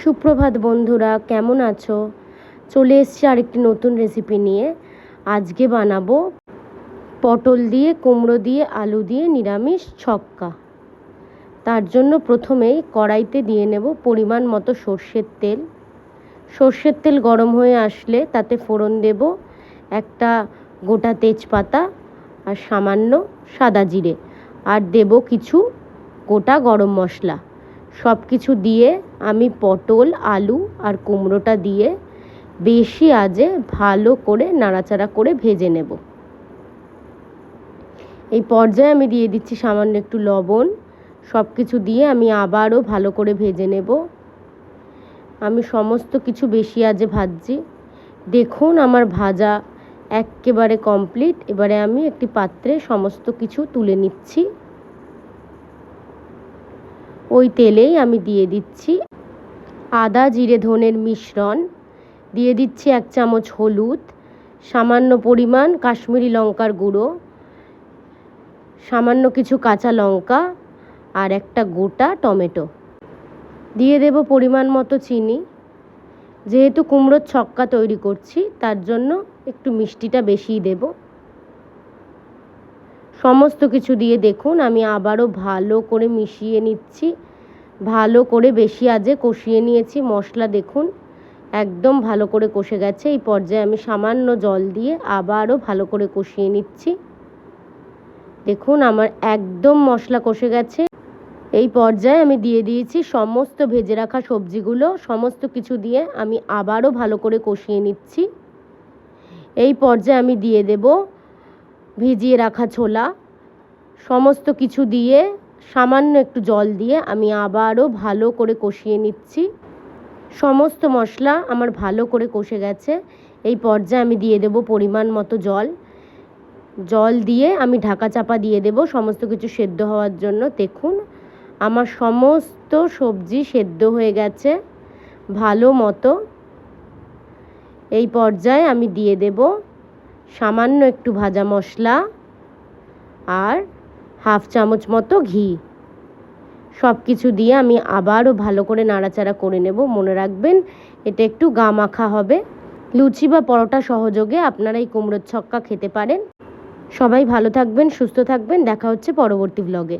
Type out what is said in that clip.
সুপ্রভাত বন্ধুরা, কেমন আছো? চলে এসছি আরেকটি নতুন রেসিপি নিয়ে। আজকে বানাবো পটল দিয়ে, কুমড়ো দিয়ে, আলু দিয়ে নিরামিষ ছক্কা। তার জন্য প্রথমেই কড়াইতে দিয়ে নেব পরিমাণ মতো সর্ষের তেল। সর্ষের তেল গরম হয়ে আসলে তাতে ফোড়ন দেব একটা গোটা তেজপাতা আর সামান্য সাদা জিরে। আর দেব কিছু গোটা গরম মশলা। সব কিছু দিয়ে আমি পটল, আলু আর কুমড়োটা দিয়ে বেশি আজে ভালো করে নাড়াচাড়া করে ভেজে নেব। এই পর্যায়ে আমি দিয়ে দিচ্ছি সামান্য একটু লবণ। সব কিছু দিয়ে আমি আবারও ভালো করে ভেজে নেব। আমি সমস্ত কিছু বেশি আজে ভাজছি। দেখুন আমার ভাজা একেবারে কমপ্লিট। এবারে আমি একটি পাত্রে সমস্ত কিছু তুলে নিচ্ছি। ওই তেলেই আমি দিয়ে দিচ্ছি আদা, জিরে, ধনের মিশ্রণ। দিয়ে দিচ্ছি এক চামচ হলুদ, সামান্য পরিমাণ কাশ্মীরি লঙ্কার গুঁড়ো, সামান্য কিছু কাঁচা লঙ্কা আর একটা গোটা টমেটো। দিয়ে দেব পরিমাণ মতো চিনি। যেহেতু কুমড়োর ছক্কা তৈরি করছি, তার জন্য একটু মিষ্টিটা বেশিই দেব। সমস্ত কিছু দিয়ে দেখুন, আমি আবারও ভালো করে মিশিয়ে নিচ্ছি। ভালো করে বেশি আজে কষিয়ে নিয়েছি। মশলা দেখুন, একদম ভালো করে কষে গেছে। এই পর্যায়ে আমি সামান্য জল দিয়ে আবারও ভালো করে কষিয়ে নিচ্ছি। দেখুন, আমার একদম মশলা কষে গেছে। এই পর্যায়ে আমি দিয়ে দিয়েছি সমস্ত ভেজে রাখা সবজিগুলো। সমস্ত কিছু দিয়ে আমি আবারও ভালো করে কষিয়ে নিচ্ছি। এই পর্যায়ে আমি দিয়ে দেব ভিজিয়ে রাখা ছোলা। সমস্ত কিছু দিয়ে সামান্য একটু জল দিয়ে আমি আবারও ভালো করে কষিয়ে নিচ্ছি। সমস্ত মশলা আমার ভালো করে কষে গেছে। এই পর্যায়ে আমি দিয়ে দেব পরিমাণ মতো জল। জল দিয়ে আমি ঢাকা চাপা দিয়ে দেব সমস্ত কিছু সেদ্ধ হওয়ার জন্য। দেখুন, আমার সমস্ত সবজি সেদ্ধ হয়ে গেছে ভালো মতো। এই পর্যায়ে আমি দিয়ে দেব সামান্য একটু ভাজা মশলা আর হাফ চামচ মতো ঘি। সব কিছু দিয়ে আমি আবারও ভালো করে নাড়াচাড়া করে নেব, মনে রাখবেন এটা একটু গা মাখা হবে। লুচি বা পরোটা সহযোগে আপনারা এই কুমড়োর ছক্কা খেতে পারেন। সবাই ভালো থাকবেন, সুস্থ থাকবেন, দেখা হচ্ছে পরবর্তী ব্লগে